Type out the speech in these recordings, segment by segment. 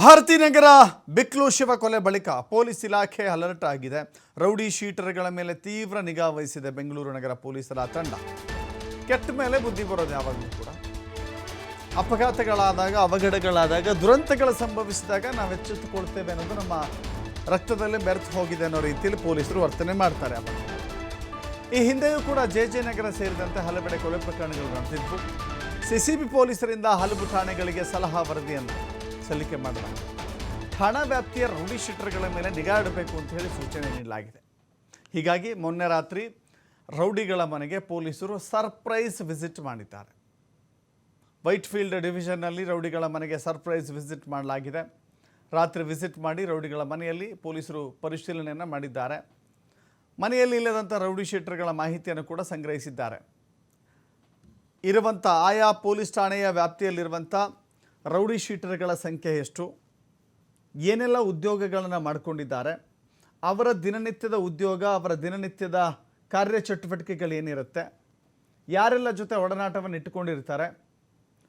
ಭಾರತೀನಗರ ಬಿಕ್ಲು ಶಿವ ಕೊಲೆ ಬಳಿಕ ಪೊಲೀಸ್ ಇಲಾಖೆ ಅಲರ್ಟ್ ಆಗಿದೆ. ರೌಡಿ ಶೀಟರ್ಗಳ ಮೇಲೆ ತೀವ್ರ ನಿಗಾ ವಹಿಸಿದೆ ಬೆಂಗಳೂರು ನಗರ ಪೊಲೀಸರ ತಂಡ. ಕೆಟ್ಟ ಮೇಲೆ ಬುದ್ಧಿ ಬರೋದು ಯಾವಾಗಲೂ ಕೂಡ. ಅಪಘಾತಗಳಾದಾಗ, ಅವಘಡಗಳಾದಾಗ, ದುರಂತಗಳು ಸಂಭವಿಸಿದಾಗ ನಾವು ಎಚ್ಚೆತ್ತುಕೊಳ್ತೇವೆ ಅನ್ನೋದು ನಮ್ಮ ರಕ್ತದಲ್ಲೇ ಬೆರೆತು ಹೋಗಿದೆ ಅನ್ನೋ ರೀತಿಯಲ್ಲಿ ಪೊಲೀಸರು ವರ್ತನೆ ಮಾಡ್ತಾರೆ ಅವಾಗ. ಈ ಹಿಂದೆಯೂ ಕೂಡ ಜೆ ಜೆ ನಗರ ಸೇರಿದಂತೆ ಹಲವೆಡೆ ಕೊಲೆ ಪ್ರಕರಣಗಳು ನಡೆದಿದ್ವು. ಸಿಸಿಬಿ ಪೊಲೀಸರಿಂದ ಹಲವು ಠಾಣೆಗಳಿಗೆ ಸಲಹಾ ವರದಿಯನ್ನು ಸಲ್ಲಿಕೆ ಮಾಡಲಾಗಿದೆ ಹಣ ವ್ಯಾಪ್ತಿಯ ರೌಡಿ ಶೀಟರ್ಗಳ ಮೇಲೆ ನಿಗಾ ಇಡಬೇಕು ಅಂತ ಹೇಳಿ ಸೂಚನೆ ನೀಡಲಾಗಿದೆ. ಹೀಗಾಗಿ ಮೊನ್ನೆ ರಾತ್ರಿ ರೌಡಿಗಳ ಮನೆಗೆ ಪೊಲೀಸರು ಸರ್ಪ್ರೈಸ್ ವಿಸಿಟ್ ಮಾಡಿದ್ದಾರೆ. ವೈಟ್ ಫೀಲ್ಡ್ ಡಿವಿಷನ್ನಲ್ಲಿ ರೌಡಿಗಳ ಮನೆಗೆ ಸರ್ಪ್ರೈಸ್ ವಿಸಿಟ್ ಮಾಡಲಾಗಿದೆ. ರಾತ್ರಿ ವಿಸಿಟ್ ಮಾಡಿ ರೌಡಿಗಳ ಮನೆಯಲ್ಲಿ ಪೊಲೀಸರು ಪರಿಶೀಲನೆಯನ್ನು ಮಾಡಿದ್ದಾರೆ. ಮನೆಯಲ್ಲಿ ಇಲ್ಲದಂಥ ರೌಡಿ ಶೀಟರ್ಗಳ ಮಾಹಿತಿಯನ್ನು ಕೂಡ ಸಂಗ್ರಹಿಸಿದ್ದಾರೆ. ಇರುವಂಥ ಆಯಾ ಪೊಲೀಸ್ ಠಾಣೆಯ ವ್ಯಾಪ್ತಿಯಲ್ಲಿರುವಂಥ ರೌಡಿ ಶೀಟರ್ಗಳ ಸಂಖ್ಯೆ ಎಷ್ಟು? ಏನೆಲ್ಲ ಉದ್ಯೋಗಗಳನ್ನು ಮಾಡಿಕೊಂಡಿದ್ದಾರೆ? ಅವರ ದಿನನಿತ್ಯದ ಉದ್ಯೋಗ, ಅವರ ದಿನನಿತ್ಯದ ಕಾರ್ಯಚಟುವಟಿಕೆಗಳೇನಿರುತ್ತೆ ಯಾರೆಲ್ಲ ಜೊತೆ ಒಡನಾಟವನ್ನು ಇಟ್ಟುಕೊಂಡಿರ್ತಾರೆ?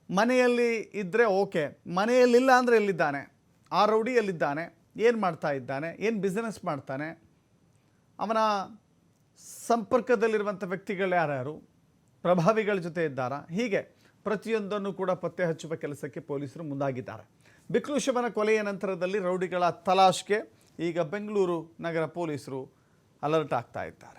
ಮನೆಯಲ್ಲಿ ಇದ್ದರೆ ಓಕೆ, ಮನೆಯಲ್ಲಿಲ್ಲ ಅಂದರೆ ಎಲ್ಲಿದ್ದಾನೆ? ಆ ರೌಡಿ ಎಲ್ಲಿದ್ದಾನೆ? ಏನು ಮಾಡ್ತಾ ಇದ್ದಾನೆ? ಏನು ಬಿಸ್ನೆಸ್ ಮಾಡ್ತಾನೆ? ಅವನ ಸಂಪರ್ಕದಲ್ಲಿರುವಂಥ ವ್ಯಕ್ತಿಗಳು ಯಾರ್ಯಾರು? ಪ್ರಭಾವಿಗಳ ಜೊತೆ ಇದ್ದಾರಾ? ಹೀಗೆ. ಪ್ರತಿಯೊಂದನ್ನು ಕೂಡ ಪತ್ತೆ ಹಚ್ಚುವ ಕೆಲಸಕ್ಕೆ ಪೊಲೀಸರು ಮುಂದಾಗಿದ್ದಾರೆ. ಬಿಕ್ಲು ಶಿವನ ಕೊಲೆಯ ನಂತರದಲ್ಲಿ ರೌಡಿಗಳ ತಲಾಶ್ಗೆ ಈಗ ಬೆಂಗಳೂರು ನಗರ ಪೊಲೀಸರು ಅಲರ್ಟ್ ಆಗ್ತಾ ಇದ್ದಾರೆ.